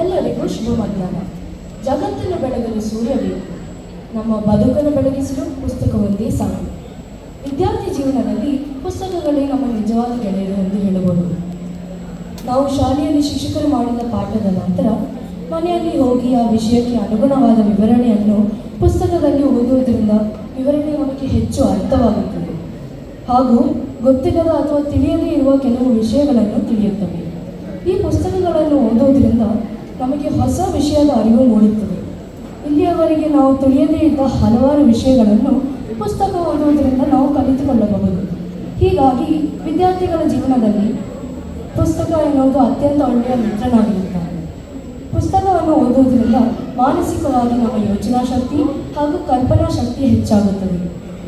ಎಲ್ಲರಿಗೂ ಶುಭ ಮಧ್ಯಾಹ್ನ ಜಗತ್ತಿನ ಬೆಳಗಲು ಸೂರ್ಯ ನಮ್ಮ ಬದುಕನ್ನು ಬೆಳಗಿಸಲು ಪುಸ್ತಕವೊಂದೇ ಸಾಕು ವಿದ್ಯಾರ್ಥಿ ಜೀವನದಲ್ಲಿ ಪುಸ್ತಕಗಳೇ ನಮ್ಮ ನಿಜವಾದ ಗೆಳೆಯರು ಎಂದು ಹೇಳಬಹುದು. ನಾವು ಶಾಲೆಯಲ್ಲಿ ಶಿಕ್ಷಕರು ಮಾಡಿದ ಪಾಠದ ನಂತರ ಮನೆಯಲ್ಲಿ ಹೋಗಿ ಆ ವಿಷಯಕ್ಕೆ ಅನುಗುಣವಾದ ವಿವರಣೆಯನ್ನು ಪುಸ್ತಕದಲ್ಲಿ ಓದುವುದರಿಂದ ವಿವರಣೆ ನಮಗೆ ಹೆಚ್ಚು ಅರ್ಥವಾಗುತ್ತದೆ. ಹಾಗೂ ಗೊತ್ತಿಲ್ಲದ ಅಥವಾ ತಿಳಿಯದೇ ಇರುವ ಕೆಲವು ವಿಷಯಗಳನ್ನು ತಿಳಿಯುತ್ತವೆ. ಈ ಪುಸ್ತಕಗಳನ್ನು ಓದೋದ್ರಿಂದ ನಮಗೆ ಹೊಸ ವಿಷಯದ ಅರಿವು ಮೂಡುತ್ತದೆ. ಇಲ್ಲಿಯವರೆಗೆ ನಾವು ತಿಳಿಯದೇ ಇದ್ದ ಹಲವಾರು ವಿಷಯಗಳನ್ನು ಪುಸ್ತಕ ಓದುವುದರಿಂದ ನಾವು ಕಲಿತುಕೊಳ್ಳಬಹುದು. ಹೀಗಾಗಿ ವಿದ್ಯಾರ್ಥಿಗಳ ಜೀವನದಲ್ಲಿ ಪುಸ್ತಕ ಎನ್ನುವುದು ಅತ್ಯಂತ ಒಳ್ಳೆಯ ಮಿತ್ರನಾಗಿರುತ್ತಾರೆ. ಪುಸ್ತಕವನ್ನು ಓದುವುದರಿಂದ ಮಾನಸಿಕವಾಗಿ ನಮ್ಮ ಯೋಚನಾ ಶಕ್ತಿ ಹಾಗೂ ಕಲ್ಪನಾ ಶಕ್ತಿ ಹೆಚ್ಚಾಗುತ್ತದೆ.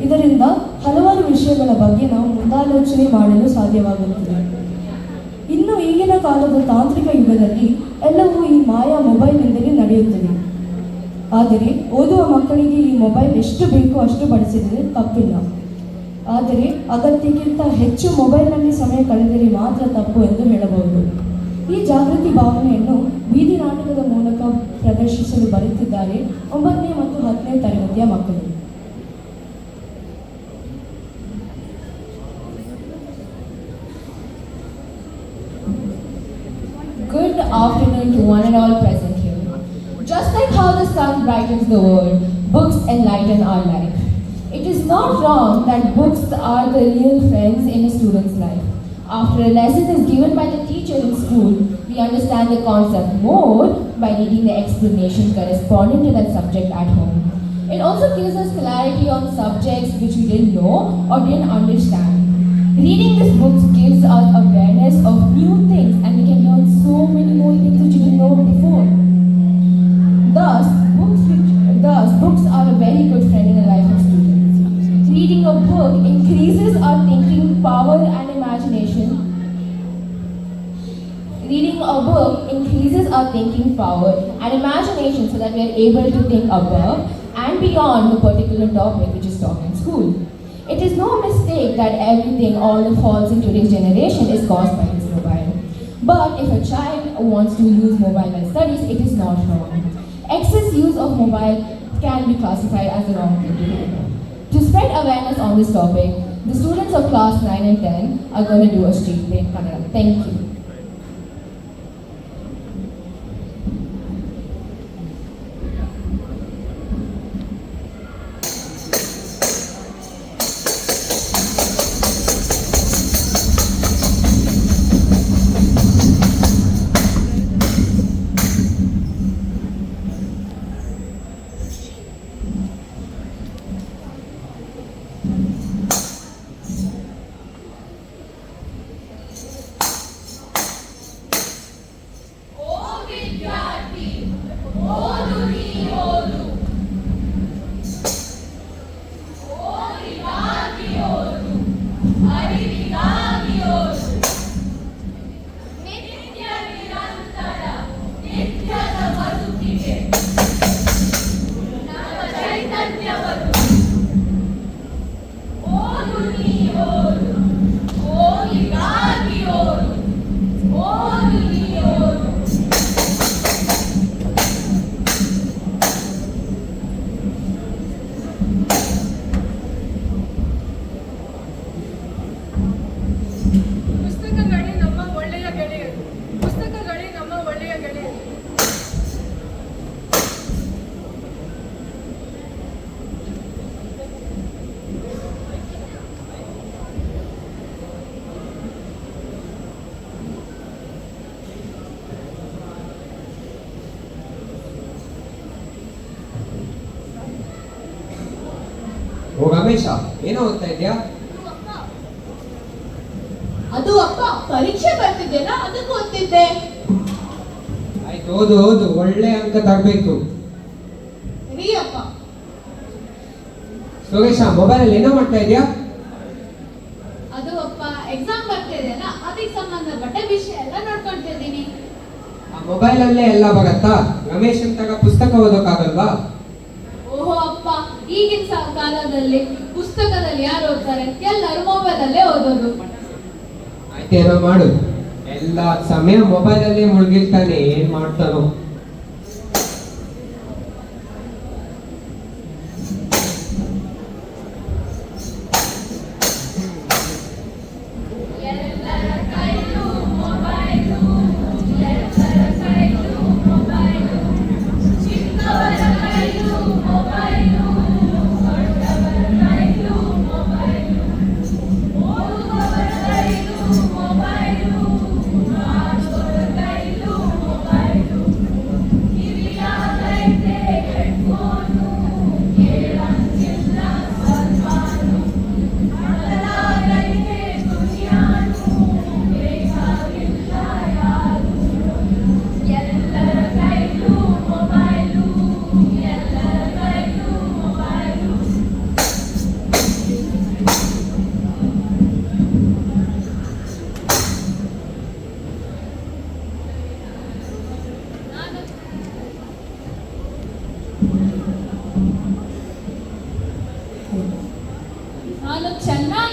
ಇದರಿಂದ ಹಲವಾರು ವಿಷಯಗಳ ಬಗ್ಗೆ ನಾವು ಮುಂದಾಲೋಚನೆ ಮಾಡಲು ಸಾಧ್ಯವಾಗುತ್ತದೆ. ಈಗಿನ ಕಾಲದ ತಾಂತ್ರಿಕ ಯುಗದಲ್ಲಿ ಎಲ್ಲವೂ ಈ ಮಾಯಾ ಮೊಬೈಲ್ನಿಂದಲೇ ನಡೆಯುತ್ತದೆ. ಆದರೆ ಓದುವ ಮಕ್ಕಳಿಗೆ ಈ ಮೊಬೈಲ್ ಎಷ್ಟು ಬೇಕೋ ಅಷ್ಟು ಬಳಸಿದರೆ ತಪ್ಪಿಲ್ಲ. ಆದರೆ ಅಗತ್ಯಕ್ಕಿಂತ ಹೆಚ್ಚು ಮೊಬೈಲ್ನಲ್ಲಿ ಸಮಯ ಕಳೆದರೆ ಮಾತ್ರ ತಪ್ಪು ಎಂದು ಹೇಳಬಹುದು. ಈ ಜಾಗೃತಿ ಭಾವನೆಯನ್ನು ಬೀದಿ ನಾಟಕದ ಮೂಲಕ ಪ್ರದರ್ಶಿಸಲು ಬರುತ್ತಿದ್ದಾರೆ ಒಂಬತ್ತನೇ ಮತ್ತು ಹತ್ತನೇ ತರಗತಿಯ ಮಕ್ಕಳು. The world, books enlighten our life. It is not wrong that books are the real friends in a student's life. After a lesson is given by the teacher in school, we understand the concept more by reading the explanation corresponding to that subject at home. It also gives us clarity on subjects which we didn't know or didn't understand. Reading these books gives us awareness of new things and we can learn so many more things very good friend in the life of students. Reading a book increases our thinking power and imagination. Reading a book increases our thinking power and imagination so that we are able to think above and beyond the particular topic which is taught in school. It is no mistake that everything, all the faults in today's generation is caused by this mobile. But if a child wants to use mobile while studies, it is not wrong. Excess use of mobile can be classified as the wrong thing to do. To spread awareness on this topic, the students of class 9 and 10 are going to do a street play in Thank you. ಓ ರಮೇಶ ಏನೋ ಓದ್ತಾ ಇದ್ಯಾ? ಅದು ಅಪ್ಪ ಪರೀಕ್ಷೆ ಬರ್ತಿದ್ದೆಲ್ಲ ಅದಕ್ಕೆ ಓದ್ತಿದ್ದೆ. ಆಯ್ತು ಓದು ಓದು ಒಳ್ಳೆ ಅಂಕ ತರಬೇಕು. ರೀ ಅಪ್ಪ. ಸುರೇಶ ಮೊಬೈಲಲ್ಲಿ ಏನೋ ಮಾಡ್ತಾ ಇದೆಯಾ? ಅದು ಅಪ್ಪ ಎಕ್ಸಾಮ್ ಬರ್ತಿದೆಯಲ್ಲ ಅದಕ್ಕೆ ಸಂಬಂಧಪಟ್ಟ ವಿಷಯ ಎಲ್ಲ ನೋಡ್ಕೊಳ್ತಿದ್ದೀನಿ ಆ ಮೊಬೈಲಲ್ಲೇ ಎಲ್ಲ ಬರುತ್ತಾ? ರಮೇಶ್ ಅಂತ ಪುಸ್ತಕ ಓದೋಕ್ಕಾಗಲ್ವಾ? ಈಗಿನ ಕಾಲದಲ್ಲಿ ಪುಸ್ತಕದಲ್ಲಿ ಯಾರು ಓದ್ತಾರೆ? ಎಲ್ಲರೂ ಮೊಬೈಲ್ ಅಲ್ಲೇ ಓದೋದು ಮಾಡು. ಎಲ್ಲ ಸಮಯ ಮೊಬೈಲ್ ಅಲ್ಲೇ ಮುಳುಗಿರ್ತಾನೆ, ಏನ್ ಮಾಡ್ತಾನೋ.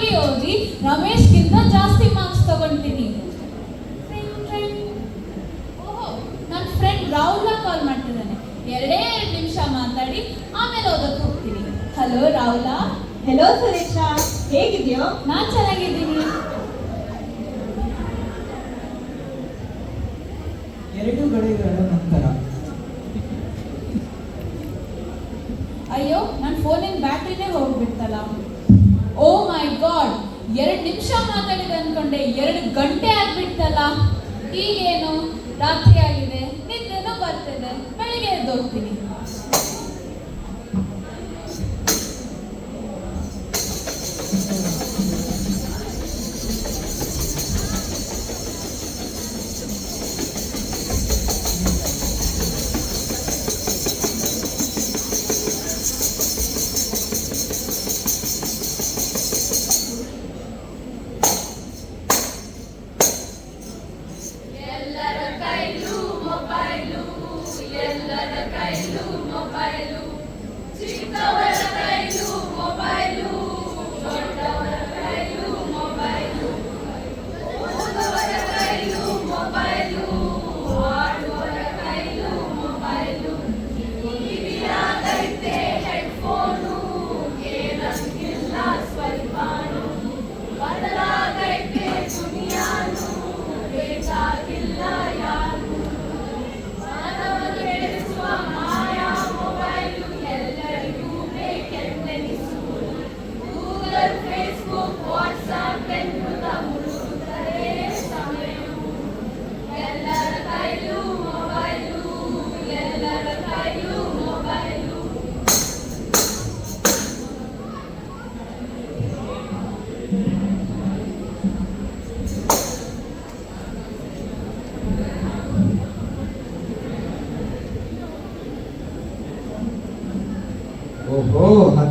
ಚೆನ್ನಾಗಿ ಓದಿ ರಮೇಶ್ಗಿಂತ ಜಾಸ್ತಿ ಮಾರ್ಕ್ಸ್ ತಗೊಂತೀನಿ ಓಹೋ ನನ್ನ ಫ್ರೆಂಡ್ ರಾಹುಲ ಕಾಲ್ ಮಾಡ್ತಿದ್ದಾನೆ. ಎರಡೇ ಎರಡು ನಿಮಿಷ ಮಾತಾಡಿ ಆಮೇಲೆ ಓದಕ್ಕೆ ಹೋಗ್ತೀನಿ. ಹಲೋ ರಾಹುಲ. ಹಲೋ ಸುರೇಶ. ಹೇಗಿದ್ಯೋ? ನಾನು ಚೆನ್ನಾಗಿದ್ದೀನಿ. ಎರಡು ಗಡಿಗಳ ನಂತರ. ಅಯ್ಯೋ ನನ್ನ ಫೋನಿನ ಬ್ಯಾಟ್ರಿನೇ ಹೋಗ್ಬಿಡ್ತಲ್ಲ. ಓ ಮೈ ಗಾಡ್, ಎರಡು ನಿಮಿಷ ಮಾತಾಡಿದೆ ಅನ್ಕೊಂಡೆ, ಎರಡು ಗಂಟೆ ಆಗ್ಬಿಡ್ತಲ್ಲ, ಈಗೇನು ರಾತ್ರಿ ಆಗಿದೆ, ನಿದ್ದೆನೂ ಬರ್ತಿದೆ, ಬೆಳಿಗ್ಗೆ ಎದ್ದು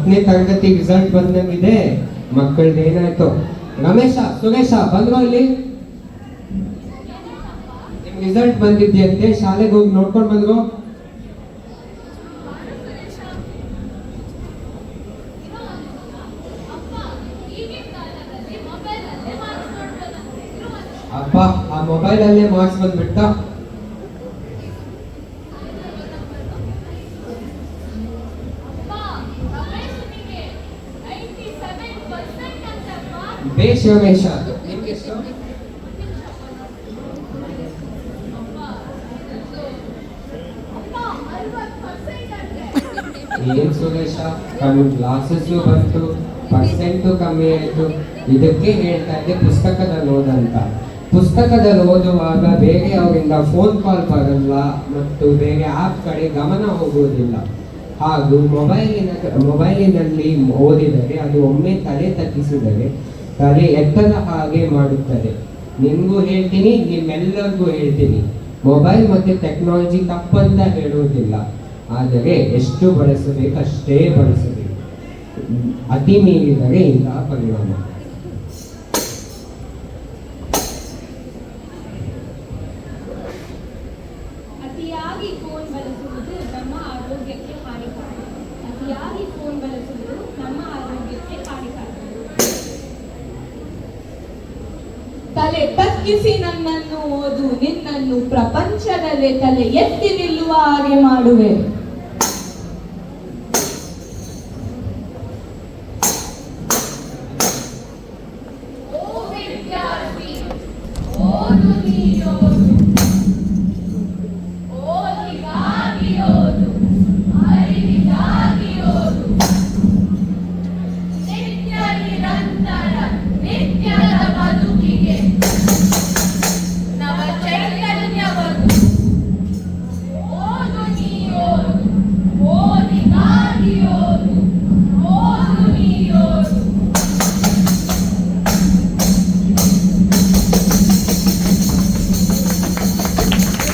ಹತ್ತನೇ ತರಗತಿ ರಿಸಲ್ಟ್ ಬಂದಂಗಿದೆ ಮಕ್ಕಳದ್ದು ಏನಾಯ್ತು ರಮೇಶ ಸುರೇಶ ಬಂದ್ರು ಇಲ್ಲಿ ನಿಮ್ ರಿಸಲ್ಟ್ ಬಂದಿದ್ಯಂತೆ ಶಾಲೆಗೆ ಹೋಗಿ ನೋಡ್ಕೊಂಡು ಬಂದ್ರು ಅಪ್ಪ ಆ ಮೊಬೈಲ್ ಅಲ್ಲೇ ಮಾರ್ಕ್ಸ್ ಬಂದ್ಬಿಟ್ಟ ಬೇಷ್ ಅದು ನಿಮ್ಗೆ ಎಷ್ಟು ಏನ್ ಸುರೇಶ ಕಮ್ಮಿ ಗ್ಲಾಸಸ್ ಬಂತು ಪರ್ಸೆಂಟು ಕಮ್ಮಿ ಆಯ್ತು ಇದಕ್ಕೆ ಹೇಳ್ತಾ ಇದ್ದೆ ಪುಸ್ತಕದಲ್ಲಿ ಓದಂತ ಪುಸ್ತಕದಲ್ಲಿ ಓದುವಾಗ ಬೇರೆ ಅವರಿಂದ ಫೋನ್ ಕಾಲ್ ಬರಲ್ಲ ಮತ್ತು ಬೇರೆ ಆಪ್ ಕಡೆ ಗಮನ ಹೋಗುವುದಿಲ್ಲ ಹಾಗೂ ಮೊಬೈಲಿನ ಮೊಬೈಲಿನಲ್ಲಿ ಓದಿದರೆ ಅದು ಒಮ್ಮೆ ತಲೆ ತಗ್ಗಿಸಿದರೆ ತಲೆ ಎತ್ತದ ಹಾಗೆ ಮಾಡುತ್ತದೆ. ನಿಮಗೂ ಹೇಳ್ತೀನಿ, ನಿಮ್ಮೆಲ್ಲರಿಗೂ ಹೇಳ್ತೀನಿ. ಮೊಬೈಲ್ ಮತ್ತೆ ಟೆಕ್ನಾಲಜಿ ತಪ್ಪಂತ ಹೇಳುವುದಿಲ್ಲ. ಆದರೆ ಎಷ್ಟು ಬಳಸಬೇಕು ಅಷ್ಟೇ ಬಳಸಬೇಕು. ಅತಿ ಮೀರಿದರೆ ಇಂತಹ ಪರಿಣಾಮ. ಅತಿಯಾಗಿ ಫೋನ್ ಬಳಸುವುದು ನಮ್ಮ ಆರೋಗ್ಯಕ್ಕೆ ಹಾನಿಕಾರಕ ಅತಿಯಾಗಿ ಫೋನ್ ನಮ್ಮ ಆರೋಗ್ಯಕ್ಕೆ ತಲೆ ತಗ್ಗಿಸಿ ನನ್ನನ್ನು ಓದು, ನಿನ್ನನ್ನು ಪ್ರಪಂಚದಲ್ಲೇ ತಲೆ ಎತ್ತಿ ನಿಲ್ಲುವ ಹಾಗೆ ಮಾಡುವೆ. ಓ ವಿದ್ಯಾರ್ಥಿ, ಓದು ನೀನೋದು